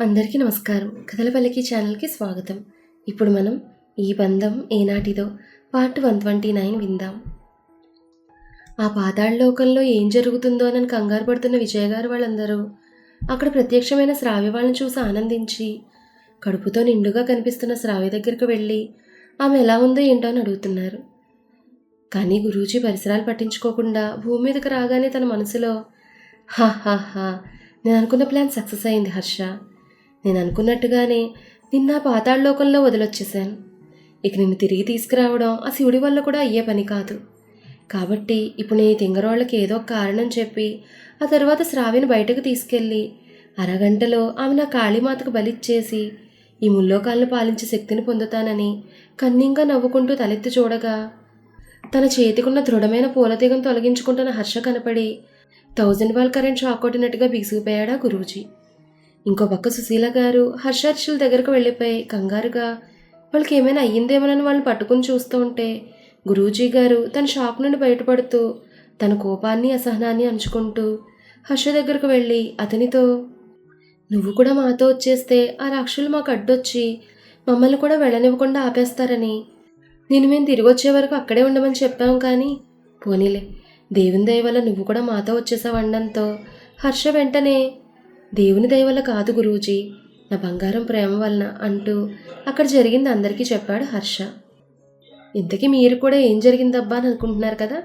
అందరికీ నమస్కారం. కథల పలికి ఛానల్కి స్వాగతం. ఇప్పుడు మనం ఈ బంధం ఏనాటిదో పార్ట్ వన్ ట్వంటీ నైన్ విందాం. ఆ పాతాళ లోకంలో ఏం జరుగుతుందో అని కంగారు పడుతున్న విజయగారు వాళ్ళందరూ అక్కడ ప్రత్యక్షమైన శ్రావ్య వాళ్ళని చూసి ఆనందించి కడుపుతో నిండుగా కనిపిస్తున్న శ్రావ్య దగ్గరికి వెళ్ళి ఆమె ఎలా ఉందో ఏంటో అని అడుగుతున్నారు. కానీ గురూజీ పరిసరాలు పట్టించుకోకుండా భూమి మీదకి రాగానే తన మనసులో హా హా హా నేను అనుకున్న ప్లాన్ సక్సెస్ అయింది హర్ష. నేను అనుకున్నట్టుగానే నిన్న పాతాళలోకంలో వదిలొచ్చేశాను. ఇక నిన్ను తిరిగి తీసుకురావడం ఆ శివుడి వల్ల కూడా అయ్యే పని కాదు. కాబట్టి ఇప్పుడు నేను ఈ తింగరోళ్ళకి ఏదో ఒక కారణం చెప్పి ఆ తర్వాత శ్రావిని బయటకు తీసుకెళ్ళి అరగంటలో ఆమె నా కాళీమాతకు బలిచ్చేసి ఈ ముల్లోకాలను పాలించే శక్తిని పొందుతానని కన్నింగా నవ్వుకుంటూ తలెత్తి చూడగా తన చేతికున్న దృఢమైన పూలతీగను తొలగించుకుంటున్న హర్ష కనపడి థౌజండ్ వాల్ కరెంట్ షాక్ కొట్టినట్టుగా బిగుసిపోయాడా గురూజీ? ఇంకో పక్క సుశీల గారు హర్షర్షుల దగ్గరకు వెళ్ళిపోయి కంగారుగా వాళ్ళకి ఏమైనా అయ్యిందేమోనని వాళ్ళని పట్టుకుని చూస్తూ ఉంటే గురూజీ గారు తన షాక్ నుండి బయటపడుతూ తన కోపాన్ని అసహనాన్ని అంచుకుంటూ హర్ష దగ్గరకు వెళ్ళి అతనితో నువ్వు కూడా మాతో వచ్చేస్తే ఆ రాక్షసులు మాకు అడ్డొచ్చి మమ్మల్ని కూడా వెళ్ళనివ్వకుండా ఆపేస్తారని. నేను మేము తిరిగి వచ్చే వరకు అక్కడే ఉండమని చెప్పాం కానీ పోనీలే. దేవుని దయ వల్ల నువ్వు కూడా మాతో వచ్చేసావు అండంతో హర్ష వెంటనే దేవుని దయ వల్ల కాదు గురూజీ. నా బంగారం ప్రేమ వలన అంటూ అక్కడ జరిగింది అందరికీ చెప్పాడు హర్ష. ఇంతకీ మీరు కూడా ఏం జరిగిందబ్బా అని అనుకుంటున్నారు కదా?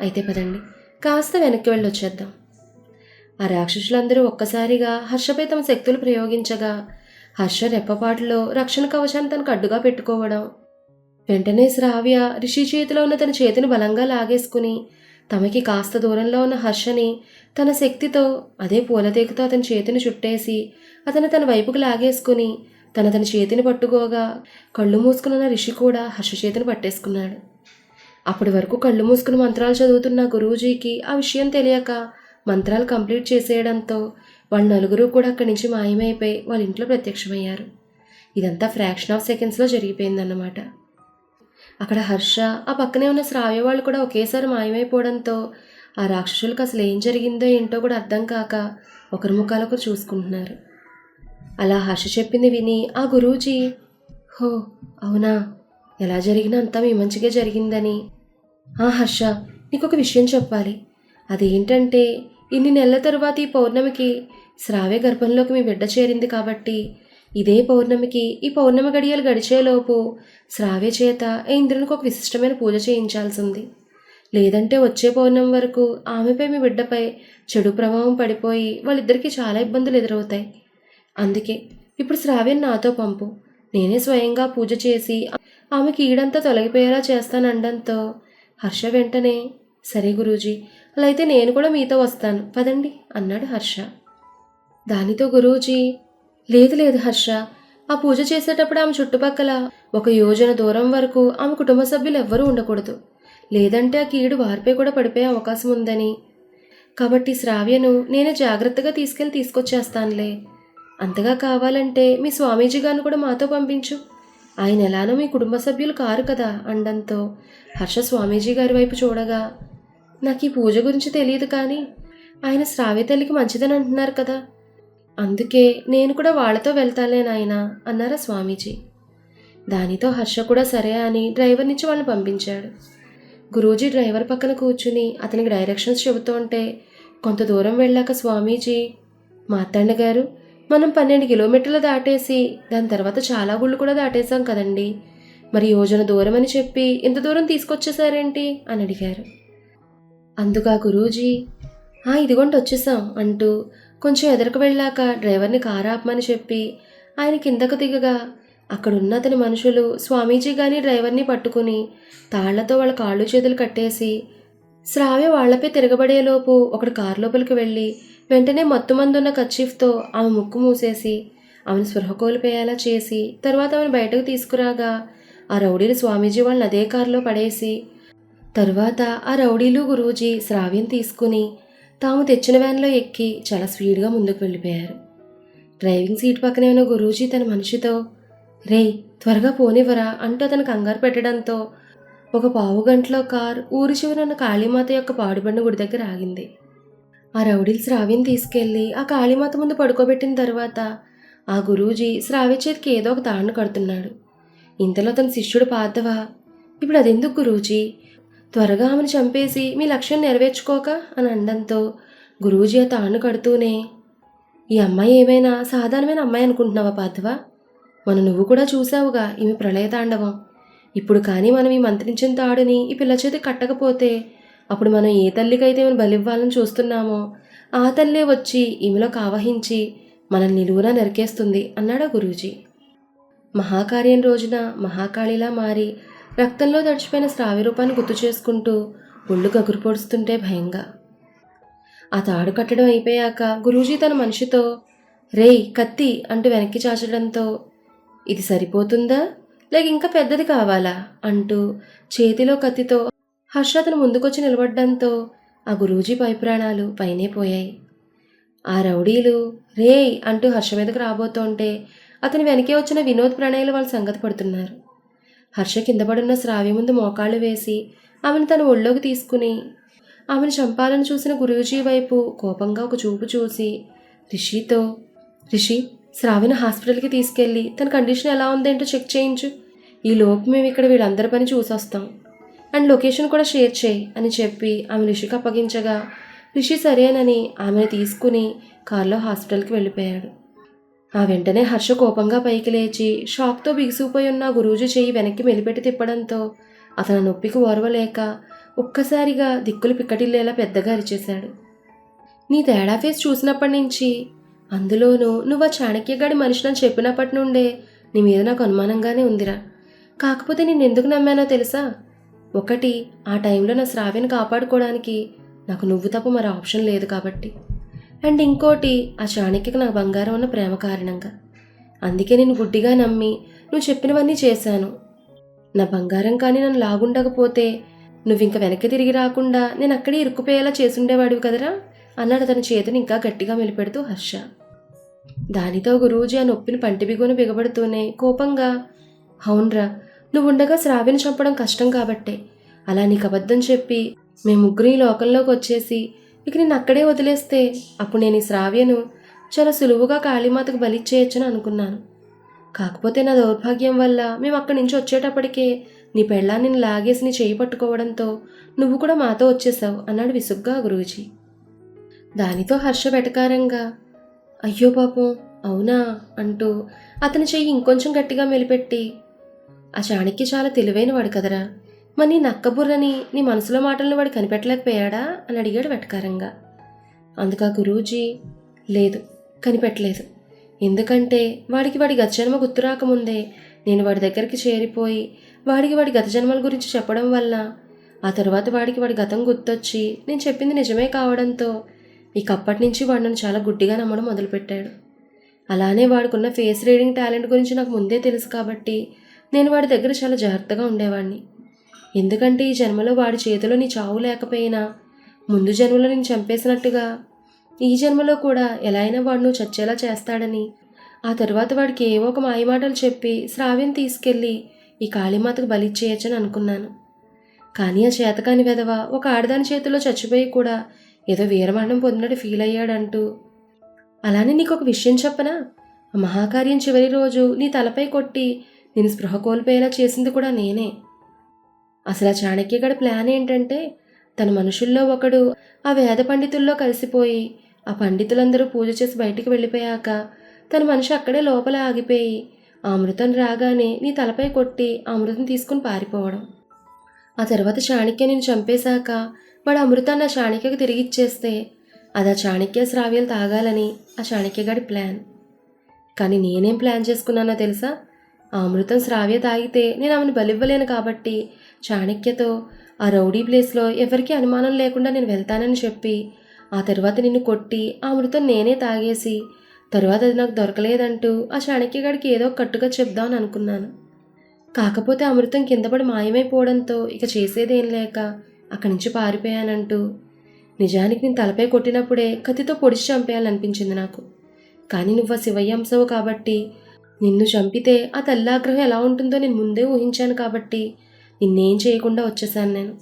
అయితే పదండి కాస్త వెనక్కి వెళ్ళి వచ్చేద్దాం ఆ రాక్షసులందరూ ఒక్కసారిగా హర్షపై తమ శక్తులు ప్రయోగించగా హర్ష రెప్పపాటులో రక్షణ కవచాన్ని తనకు అడ్డుగా పెట్టుకోవడం వెంటనే శ్రావ్య రిషి చేతిలో ఉన్న తన చేతిని బలంగా లాగేసుకుని తమకి కాస్త దూరంలో ఉన్న హర్షని తన శక్తితో అదే పూలతీగతో అతని చేతిని చుట్టేసి అతను తన వైపుకు లాగేసుకుని తన తన చేతిని పట్టుకోగా కళ్ళు మూసుకున్న రిషి కూడా హర్ష చేతిని పట్టేసుకున్నాడు. అప్పటి వరకు కళ్ళు మూసుకుని మంత్రాలు చదువుతున్న గురూజీకి ఆ విషయం తెలియక మంత్రాలు కంప్లీట్ చేసేయడంతో వాళ్ళ నలుగురు కూడా అక్కడి నుంచి మాయమైపోయి వాళ్ళ ఇంట్లో ప్రత్యక్షమయ్యారు. ఇదంతా ఫ్రాక్షన్ ఆఫ్ సెకండ్స్లో జరిగిపోయిందన్నమాట. అక్కడ హర్ష ఆ పక్కనే ఉన్న శ్రావ్య వాళ్ళు కూడా ఒకేసారి మాయమైపోవడంతో ఆ రాక్షసులకు అసలు ఏం జరిగిందో ఏంటో కూడా అర్థం కాక ఒకరి ముఖాలకు చూసుకుంటున్నారు. అలా హర్ష చెప్పింది విని ఆ గురూజీ హో అవునా? ఎలా జరిగినా అంతా మీ మంచిగా జరిగిందని. ఆ హర్ష నీకు ఒక విషయం చెప్పాలి. అదేంటంటే ఇన్ని నెలల తరువాత ఈ పౌర్ణమికి శ్రావ్య గర్భంలోకి మీ బిడ్డ చేరింది కాబట్టి ఇదే పౌర్ణమికి ఈ పౌర్ణమి గడియలు గడిచేలోపు శ్రావ్య చేత ఇంద్రునికి ఒక విశిష్టమైన పూజ చేయించాల్సింది. లేదంటే వచ్చే పౌర్ణమి వరకు ఆమెపై మీ బిడ్డపై చెడు ప్రభావం పడిపోయి వాళ్ళిద్దరికీ చాలా ఇబ్బందులు ఎదురవుతాయి. అందుకే ఇప్పుడు శ్రావ్యం నాతో పంపు. నేనే స్వయంగా పూజ చేసి ఆమెకి ఈడంతా తొలగిపోయేలా చేస్తానండంతో హర్ష వెంటనే సరే గురూజీ అలా అయితే నేను కూడా మీతో వస్తాను. పదండి అన్నాడు హర్ష. దానితో గురూజీ లేదు లేదు హర్ష. ఆ పూజ చేసేటప్పుడు ఆమె చుట్టుపక్కల ఒక యోజన దూరం వరకు ఆమె కుటుంబ సభ్యులు ఎవ్వరూ ఉండకూడదు. లేదంటే ఆ కీడు వారిపై కూడా పడిపోయే అవకాశం ఉందని. కాబట్టి శ్రావ్యను నేనే జాగ్రత్తగా తీసుకెళ్ళి తీసుకొచ్చేస్తానులే. అంతగా కావాలంటే మీ స్వామీజీ గారిని కూడా మాతో పంపించు. ఆయన ఎలానో మీ కుటుంబ సభ్యులు కారు కదా అండంతో హర్ష స్వామీజీ గారి వైపు చూడగా నాకు ఈ పూజ గురించి తెలియదు కానీ ఆయన శ్రావ్య తల్లికి మంచిదని అంటున్నారు కదా. అందుకే నేను కూడా వాళ్ళతో వెళ్తాలే నాయనా అన్నారు స్వామీజీ. దానితో హర్ష కూడా సరే అని డ్రైవర్ నుంచి వాళ్ళని పంపించాడు. గురూజీ డ్రైవర్ పక్కన కూర్చుని అతనికి డైరెక్షన్స్ చెబుతుంటే కొంత దూరం వెళ్ళాక స్వామీజీ మాతండ గారు మనం పన్నెండు కిలోమీటర్లు దాటేసి దాని తర్వాత చాలా గుళ్ళు కూడా దాటేశాం కదండి. మరి యోజన దూరం అని చెప్పి ఇంత దూరం తీసుకొచ్చేసారేంటి అని అడిగారు. అందుకు ఆ గురూజీ "ఆ, ఇదిగోండి వచ్చేసాం అంటూ కొంచెం ఎదురుకు వెళ్ళాక డ్రైవర్ని కారు ఆపమని చెప్పి ఆయన కిందకు దిగగా అక్కడున్న అతని మనుషులు స్వామీజీ గాని డ్రైవర్ని పట్టుకుని తాళ్ళతో వాళ్ళ కాళ్ళు చేతులు కట్టేసి శ్రావ్య వాళ్ళపై తిరగబడేలోపు ఒకడు కారు లోపలికి వెళ్ళి వెంటనే మత్తుమందున్న కచ్చీఫ్తో ఆమె ముక్కు మూసేసి ఆమెను స్పృహ కోల్పోయేలా చేసి తర్వాత ఆమెను బయటకు తీసుకురాగా ఆ రౌడీలు స్వామీజీ వాళ్ళని అదే కారులో పడేసి తరువాత ఆ రౌడీలు గురూజీ శ్రావ్యం తీసుకుని తాము తెచ్చిన వ్యాన్లో ఎక్కి చాలా స్పీడ్గా ముందుకు వెళ్ళిపోయారు. డ్రైవింగ్ సీట్ పక్కనే ఉన్న గురూజీ తన మనిషితో రేయ్ త్వరగా పోనివ్వరా అంటూ అతను కంగారు పెట్టడంతో ఒక పావు గంటలో కార్ ఊరి చివరన్న కాళీమాత యొక్క పాడుబండ గుడి దగ్గర ఆగింది. ఆ రౌడీలు శ్రావ్యం తీసుకెళ్ళి ఆ కాళీమాత ముందు పడుకోబెట్టిన తర్వాత ఆ గురూజీ శ్రావ్య చేతికి ఏదో ఒక తాడును కడుతున్నాడు. ఇంతలో తన శిష్యుడు పార్థవ ఇప్పుడు అదెందుకు గురూజీ? త్వరగా ఆమెను చంపేసి మీ లక్ష్యం నెరవేర్చుకోక అని అనడంతో గురూజీ ఆ కడుతూనే ఈ అమ్మాయి ఏమైనా సాధారణమైన అమ్మాయి అనుకుంటున్నావా పార్థవ? మనం నువ్వు కూడా చూసావుగా ఈమె ప్రళయ తాండవం. ఇప్పుడు కానీ మనం ఈ మంత్రించిన తాడుని ఈ పిల్ల చేతి కట్టకపోతే అప్పుడు మనం ఏ తల్లికైతే మనం బలివ్వాలని చూస్తున్నామో ఆ తల్లే వచ్చి ఈమెలోకి ఆవహించి మనల్ని నిలువున నరికేస్తుంది అన్నాడా గురూజీ. మహాకార్యం రోజున మహాకాళిలా మారి రక్తంలో తడిచిపోయిన స్రావి రూపాన్ని గుర్తు చేసుకుంటూ ఒళ్ళు గగురు పొడుస్తుంటే భయంగా. ఆ తాడు కట్టడం అయిపోయాక గురూజీ తన మనిషితో రేయ్ కత్తి అంటూ వెనక్కి చాచడంతో ఇది సరిపోతుందా? లేక ఇంకా పెద్దది కావాలా? అంటూ చేతిలో కత్తితో హర్ష అతను ముందుకొచ్చి నిలబడ్డంతో ఆ గురూజీ పై ప్రాణాలు పైనే పోయాయి. ఆ రౌడీలు రేయ్ అంటూ హర్ష మీదకు రాబోతుంటే అతని వెనకే వచ్చిన వినోద్ ప్రణయ్లు వాళ్ళ సంగతి పడుతున్నారు. హర్ష కింద పడున్న శ్రావ్య ముందు మోకాళ్ళు వేసి ఆమెను తన ఒళ్ళోకి తీసుకుని ఆమెను చంపాలని చూసిన గురూజీ వైపు కోపంగా ఒక చూపు చూసి రిషితో రిషి శ్రావ్యను హాస్పిటల్కి తీసుకెళ్ళి తన కండిషన్ ఎలా ఉందేంటో చెక్ చేయించు. ఈ లోపు మేము ఇక్కడ వీళ్ళందరి పని చూసొస్తాం. అండ్ లొకేషన్ కూడా షేర్ చేయి అని చెప్పి ఆమె రిషికి అప్పగించగా రిషి సరేనని ఆమెను తీసుకుని కారులో హాస్పిటల్కి వెళ్ళిపోయాడు. ఆ వెంటనే హర్ష కోపంగా పైకి లేచి షాక్తో బిగిసిపోయి ఉన్న గురూజీ చెయ్యి వెనక్కి మెలిపెట్టి తిప్పడంతో అతను నొప్పికి ఓర్వలేక ఒక్కసారిగా దిక్కులు పిక్కటిల్లేలా పెద్దగా అరిచేశాడు. నీ తేడా ఫేస్ చూసినప్పటి నుంచి అందులోనూ నువ్వు ఆ చాణక్యగాడి మనిషిని చెప్పినప్పటి నుండే నీ మీద నాకు అనుమానంగానే ఉందిరా. కాకపోతే నేను ఎందుకు నమ్మానో తెలుసా? ఒకటి ఆ టైంలో నా శ్రావ్యను కాపాడుకోవడానికి నాకు నువ్వు తప్ప మరో ఆప్షన్ లేదు కాబట్టి. అండ్ ఇంకోటి ఆ చాణక్యకు నాకు బంగారం ఉన్న ప్రేమ కారణంగా. అందుకే నేను గుడ్డిగా నమ్మి నువ్వు చెప్పినవన్నీ చేశాను. నా బంగారం కానీ నన్ను లాగుండకపోతే నువ్వు ఇంక వెనక్కి తిరిగి రాకుండా నేను అక్కడే ఇరుక్కుపోయేలా చేసుండేవాడివి కదరా? అన్నాడు తన చేతిని ఇంకా గట్టిగా మెలిపెడుతూ హర్ష. దానితో గురూజీ ఆ నొప్పిని పంటి బిగబడుతూనే కోపంగా అవునరా నువ్వు ఉండగా శ్రావ్యను చంపడం కష్టం కాబట్టే. అలా నీకు అబద్ధం చెప్పి మేము ముగ్గురు ఈ లోకంలోకి వచ్చేసి ఇక నేను అక్కడే వదిలేస్తే అప్పుడు నేను ఈ శ్రావ్యను చాలా సులువుగా కాళీమాతకు బలిచ్చేయచ్చని అనుకున్నాను. కాకపోతే నా దౌర్భాగ్యం వల్ల మేము అక్కడి నుంచి వచ్చేటప్పటికే నీ పెళ్ళాన్ని లాగేసి నీ చేయి పట్టుకోవడంతో నువ్వు కూడా మాతో వచ్చేసావు అన్నాడు విసుగ్గా గురూజీ. దానితో హర్ష వెటకారంగా అయ్యో పాపం అవునా? అంటూ అతని చెయ్యి ఇంకొంచెం గట్టిగా మెలిపెట్టి ఆ చాణక్య చాలా తెలివైనవాడు కదరా. మరి నీ నక్కబుర్రని నీ మనసులో మాటలను వాడు కనిపెట్టలేకపోయాడా? అని అడిగాడు వెటకారంగా. అందుక గురూజీ లేదు కనిపెట్టలేదు. ఎందుకంటే వాడికి వాడి గత జన్మ గుర్తు రాకముందే నేను వాడి దగ్గరికి చేరిపోయి వాడికి వాడి గత జన్మల గురించి చెప్పడం వల్ల ఆ తర్వాత వాడికి వాడి గతం గుర్తొచ్చి నేను చెప్పింది నిజమే కావడంతో ఇక అప్పటి నుంచి వాడు నన్ను చాలా గుడ్డిగా నమ్మడం మొదలుపెట్టాడు. అలానే వాడుకున్న ఫేస్ రీడింగ్ టాలెంట్ గురించి నాకు ముందే తెలుసు కాబట్టి నేను వాడి దగ్గర చాలా జాగ్రత్తగా ఉండేవాడిని ఎందుకంటే ఈ జన్మలో వాడి చేతిలో నీ చావు లేకపోయినా ముందు జన్మలో నేను చంపేసినట్టుగా. ఈ జన్మలో కూడా ఎలా అయినా వాడు నువ్వు చచ్చేలా చేస్తాడని. ఆ తర్వాత వాడికి ఏవో ఒక మాయమాటలు చెప్పి శ్రావ్యం తీసుకెళ్ళి ఈ కాళీమాతకు బలిచ్చేయచ్చని అనుకున్నాను. కానీ ఆ చేతకాని వెధవ ఒక ఆడదాని చేతిలో చచ్చిపోయి కూడా ఏదో వీరమరణం పొందినట్టు ఫీల్ అయ్యాడంటూ. అలానే నీకు ఒక విషయం చెప్పనా? మహాకార్యం చివరి రోజు నీ తలపై కొట్టి నేను స్పృహ కోల్పోయేలా చేసింది కూడా నేనే. అసలు ఆ చాణక్యగడి ప్లాన్ ఏంటంటే తన మనుషుల్లో ఒకడు ఆ వేద పండితుల్లో కలిసిపోయి ఆ పండితులందరూ పూజ చేసి బయటికి వెళ్ళిపోయాక తన మనిషి అక్కడే లోపల ఆగిపోయి ఆ అమృతం రాగానే నీ తలపై కొట్టి అమృతం తీసుకుని పారిపోవడం. ఆ తర్వాత చాణక్య నేను చంపేశాక వాడు అమృతాన్ని ఆ చాణక్యకు తిరిగి ఇచ్చేస్తే అది ఆ చాణక్య శ్రావ్యాలు తాగాలని ఆ చాణక్యగాడి ప్లాన్. కానీ నేనేం ప్లాన్ చేసుకున్నానో తెలుసా? ఆ అమృతం శ్రావ్య తాగితే నేను ఆమెను బలివ్వలేను కాబట్టి చాణక్యతో ఆ రౌడీ ప్లేస్లో ఎవరికీ అనుమానం లేకుండా నేను వెళ్తానని చెప్పి ఆ తర్వాత నిన్ను కొట్టి ఆ మృతం నేనే తాగేసి తరువాత అది నాకు దొరకలేదంటూ ఆ చాణక్యగాడికి ఏదో ఒక కట్టుగా చెప్దామని అనుకున్నాను. కాకపోతే అమృతం కింద పడి మాయమైపోవడంతో ఇక చేసేదేం లేక అక్కడి నుంచి పారిపోయానంటూ నిజానికి నేను తలపై కొట్టినప్పుడే కత్తితో పొడిచి చంపేయాలనిపించింది నాకు. కానీ నువ్వు ఆ శివయ్య అంశవు కాబట్టి నిన్ను చంపితే ఆ తల్లాగ్రహం ఎలా ఉంటుందో నేను ముందే ఊహించాను కాబట్టి నిన్నేం చేయకుండా వచ్చేసాను నేను.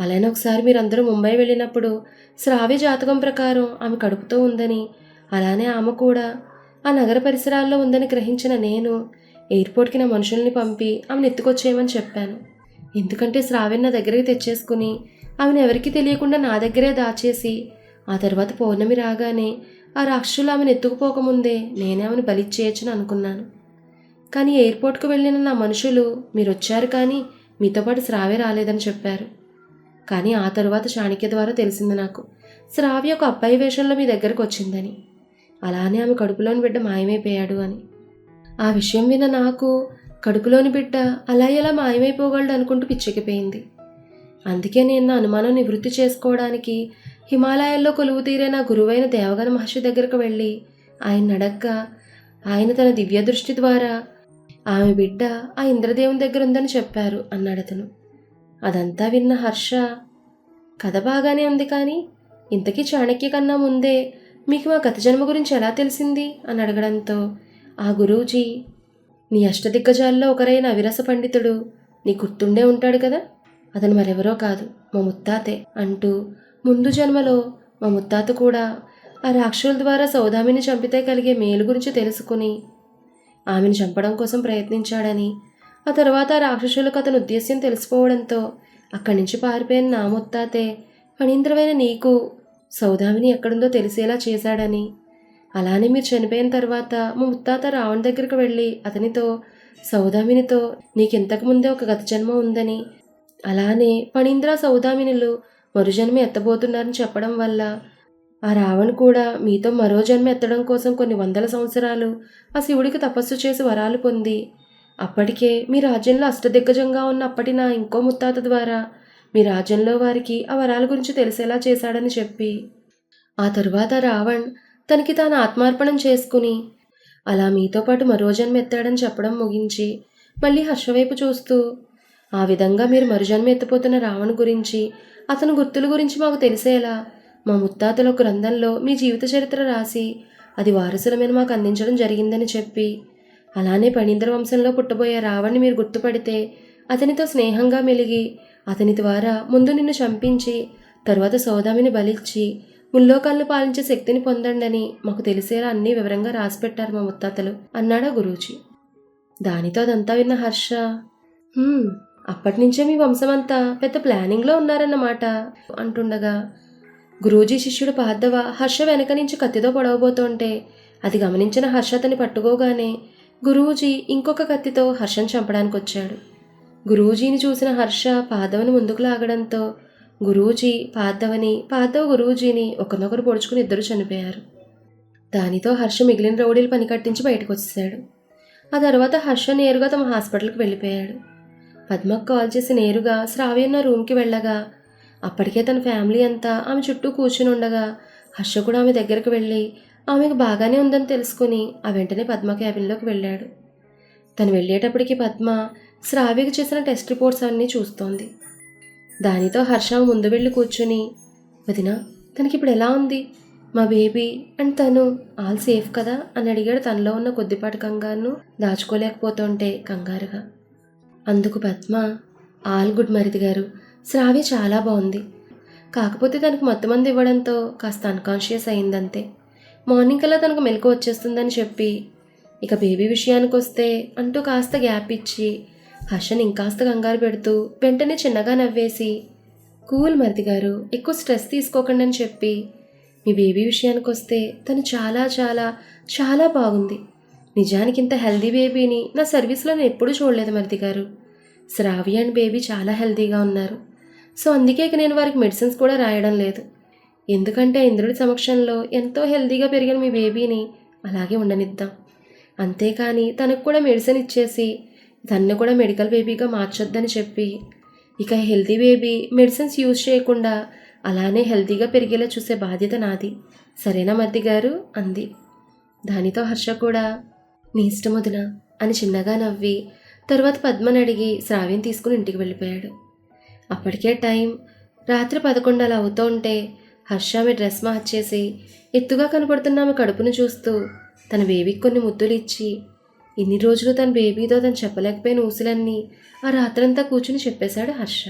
అలానే ఒకసారి మీరందరూ ముంబై వెళ్ళినప్పుడు శ్రావ్య జాతకం ప్రకారం ఆమె కడుపుతో ఉందని అలానే ఆమె కూడా. ఆ నగర పరిసరాల్లో ఉందని గ్రహించిన నేను ఎయిర్పోర్ట్కి నా మనుషుల్ని పంపి ఆమెను ఎత్తుకొచ్చేయమని చెప్పాను. ఎందుకంటే శ్రావ్యం నా దగ్గరికి తెచ్చేసుకుని ఆమెను ఎవరికీ తెలియకుండా నా దగ్గరే దాచేసి ఆ తర్వాత పౌర్ణమి రాగానే ఆ రాక్షసులు ఆమెను ఎత్తుకుపోకముందే నేనే ఆమెను బలిచ్చేయచ్చని అనుకున్నాను. కానీ ఎయిర్పోర్ట్కు వెళ్ళిన నా మనుషులు మీరు వచ్చారు కానీ మీతో పాటు శ్రావ్య రాలేదని చెప్పారు. కానీ ఆ తరువాత చాణక్య ద్వారా తెలిసింది నాకు. శ్రావ్య ఒక అబ్బాయి వేషంలో మీ దగ్గరకు వచ్చిందని. అలానే ఆమె కడుపులోని బిడ్డ మాయమైపోయాడు అని. ఆ విషయం విన్న నాకు కడుపులోని బిడ్డ అలా ఎలా మాయమైపోగలడు అనుకుంటూ పిచ్చెక్కిపోయింది. అందుకే నేను నా అనుమానం నివృత్తి చేసుకోవడానికి హిమాలయాల్లో కొలువు తీరే నా గురువైన దేవగణ మహర్షి దగ్గరకు వెళ్ళి ఆయన అడగ్గా ఆయన తన దివ్య దృష్టి ద్వారా ఆమె బిడ్డ ఆ ఇంద్రదేవుని దగ్గర ఉందని చెప్పారు అన్నాడు అతను. అదంతా విన్న హర్ష కథ బాగానే ఉంది కానీ ఇంతకీ చాణక్య కన్నా ముందే మీకు మా గత జన్మ గురించి ఎలా తెలిసింది? అని అడగడంతో ఆ గురూజీ నీ అష్టదిగ్గజాల్లో ఒకరైన అవిరస పండితుడు నీ గుర్తుండే ఉంటాడు కదా? అతను మరెవరో కాదు మా ముత్తాతే అంటూ ముందు జన్మలో మా ముత్తాత కూడా ఆ రాక్షసుల ద్వారా సౌదామిని చంపితే కలిగే మేలు గురించి తెలుసుకుని ఆమెను చంపడం కోసం ప్రయత్నించాడని ఆ తర్వాత రాక్షసులకు అతని ఉద్దేశ్యం తెలిసిపోవడంతో అక్కడి నుంచి పారిపోయిన నా ముత్తాతే ఫణీంద్రమైన నీకు సౌదామిని ఎక్కడుందో తెలిసేలా చేశాడని. అలానే మీరు చనిపోయిన తర్వాత మా ముత్తాత రావణ్ దగ్గరికి వెళ్ళి అతనితో సౌదామినితో నీకింతకు ముందే ఒక గత జన్మ ఉందని అలానే ఫణీంద్ర సౌదామినులు మరుజన్మ ఎత్తబోతున్నారని చెప్పడం వల్ల ఆ రావణ్ కూడా మీతో మరో జన్మ ఎత్తడం కోసం కొన్ని వందల సంవత్సరాలు ఆ శివుడికి తపస్సు చేసి వరాలు పొంది. అప్పటికే మీ రాజ్యంలో అష్టదిగ్గజంగా ఉన్న అప్పటి నా ఇంకో ముత్తాత ద్వారా మీ రాజ్యంలో వారికి ఆ వరాల గురించి తెలిసేలా చేశాడని చెప్పి. ఆ తరువాత రావణ్ తనకి తాను ఆత్మార్పణం చేసుకుని అలా మీతో పాటు మరో జన్మ ఎత్తాడని చెప్పడం ముగించి మళ్ళీ హర్షవైపు చూస్తూ ఆ విధంగా మీరు మరుజన్మ ఎత్తిపోతున్న రావణ్ గురించి అతని గుర్తుల గురించి మాకు తెలిసేలా మా ముత్తాతల ఒక గ్రంథంలో మీ జీవిత చరిత్ర రాసి అది వారసులమైన మాకు అందించడం జరిగిందని చెప్పి అలానే పణీంద్ర వంశంలో పుట్టబోయే రావణ్ణి మీరు గుర్తుపడితే అతనితో స్నేహంగా మెలిగి అతని ద్వారా ముందు నిన్ను చంపించి తరువాత సౌదామిని బలిచ్చి ముల్లోకాలను పాలించే శక్తిని పొందండని మాకు తెలిసేలా అన్నీ వివరంగా రాసిపెట్టారు మా ముత్తాతలు అన్నాడా గురూజీ. దానితో అదంతా విన్న హర్ష అప్పటి నుంచే మీ వంశమంతా పెద్ద ప్లానింగ్లో ఉన్నారన్నమాట అంటుండగా గురూజీ శిష్యుడు పార్థవ హర్ష వెనక నుంచి కత్తితో పొడవబోతుంటే అది గమనించిన హర్ష అతని పట్టుకోగానే గురూజీ ఇంకొక కత్తితో హర్షను చంపడానికి వచ్చాడు గురూజీని చూసిన హర్ష పార్థవని ముందుకు లాగడంతో గురూజీ పార్థవని పార్థవ గురూజీని ఒకరినొకరు పొడుచుకుని ఇద్దరు చనిపోయారు. దానితో హర్ష మిగిలిన రౌడీలు పని కట్టించి బయటకు వచ్చేసాడు ఆ తర్వాత హర్ష నేరుగా తమ హాస్పిటల్కి వెళ్ళిపోయాడు. పద్మకు కాల్ చేసి నేరుగా శ్రావ్య ఉన్న రూమ్కి వెళ్ళగా అప్పటికే తన ఫ్యామిలీ అంతా ఆమె చుట్టూ కూర్చుని ఉండగా హర్ష కూడా ఆమె దగ్గరకు వెళ్ళి ఆమెకు బాగానే ఉందని తెలుసుకుని ఆ వెంటనే పద్మ క్యాబిన్లోకి వెళ్ళాడు. తను వెళ్ళేటప్పటికి పద్మ శ్రావికి చేసిన టెస్ట్ రిపోర్ట్స్ అన్నీ చూస్తోంది. దానితో హర్ష ముందు వెళ్ళి కూర్చుని వదిన తనకి ఇప్పుడు ఎలా ఉంది? మా బేబీ అండ్ తను ఆల్ సేఫ్ కదా? అని అడిగాడు తనలో ఉన్న కొద్దిపాటి కంగారును దాచుకోలేకపోతుంటే కంగారుగా. అందుకు పద్మ ఆల్ గుడ్ మరిది గారు శ్రావ్య చాలా బాగుంది. కాకపోతే తనకు మొత్తం మంది ఇవ్వడంతో కాస్త అన్కాన్షియస్ అయిందంతే. మార్నింగ్ కల్లా తనకు మెలకు వచ్చేస్తుందని చెప్పి ఇక బేబీ విషయానికి వస్తే అంటూ కాస్త గ్యాప్ ఇచ్చి హర్షని ఇంకాస్త కంగారు పెడుతూ వెంటనే చిన్నగా నవ్వేసి కూల్ మరిది గారు ఎక్కువ స్ట్రెస్ తీసుకోకండి అని చెప్పి మీ బేబీ విషయానికి వస్తే తను చాలా చాలా చాలా బాగుంది. నిజానికి ఇంత హెల్దీ బేబీని నా సర్వీస్లో నేను ఎప్పుడూ చూడలేదు మరిది గారు. శ్రావ్య అండ్ బేబీ చాలా హెల్దీగా ఉన్నారు. సో అందుకే ఇక నేను వారికి మెడిసిన్స్ కూడా రాయడం లేదు. ఎందుకంటే ఇంద్రుడి సమక్షంలో ఎంతో హెల్దీగా పెరిగిన మీ బేబీని అలాగే ఉండనిద్దాం. అంతేకాని తనకు కూడా మెడిసిన్ ఇచ్చేసి తన్ను కూడా మెడికల్ బేబీగా మార్చొద్దని చెప్పి ఇక హెల్దీ బేబీ మెడిసిన్స్ యూజ్ చేయకుండా అలానే హెల్తీగా పెరిగేలా చూసే బాధ్యత నాది. సరేనా మర్ది గారు? అంది. దానితో హర్ష కూడా నీ ఇష్టం అని చిన్నగా నవ్వి తర్వాత పద్మని అడిగి శ్రావ్యం తీసుకుని ఇంటికి వెళ్ళిపోయాడు. అప్పటికే టైం. రాత్రి పదకొండు అలా అవుతూ ఉంటే హర్ష డ్రెస్ మార్చేసి ఎత్తుగా కనపడుతున్న ఆమె కడుపును చూస్తూ తన బేబీకి కొన్ని ముద్దులు ఇచ్చి ఇన్ని రోజులు తన బేబీతో తను చెప్పలేకపోయిన ఊసులన్నీ ఆ రాత్రంతా కూర్చుని చెప్పేశాడు హర్ష.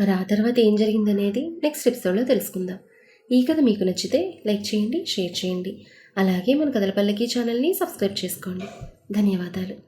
మరి ఆ తర్వాత ఏం జరిగిందనేది నెక్స్ట్ ఎపిసోడ్లో తెలుసుకుందాం. ఈ కథ మీకు నచ్చితే లైక్ చేయండి షేర్ చేయండి. అలాగే మన కథల పల్లకి ఛానల్ని సబ్స్క్రైబ్ చేసుకోండి. ధన్యవాదాలు.